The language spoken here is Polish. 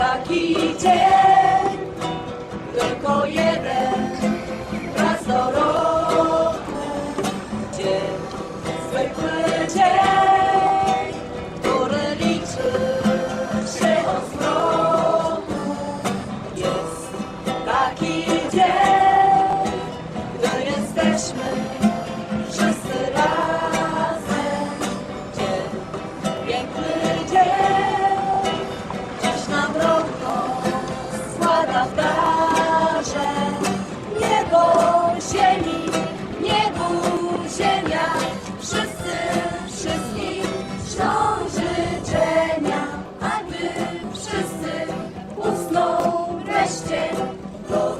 taki dzień, tylko jeden, raz do roku. Dzień, zwykły dzień, który liczy się od zmroku. Jest taki dzień, gdy jesteśmy question.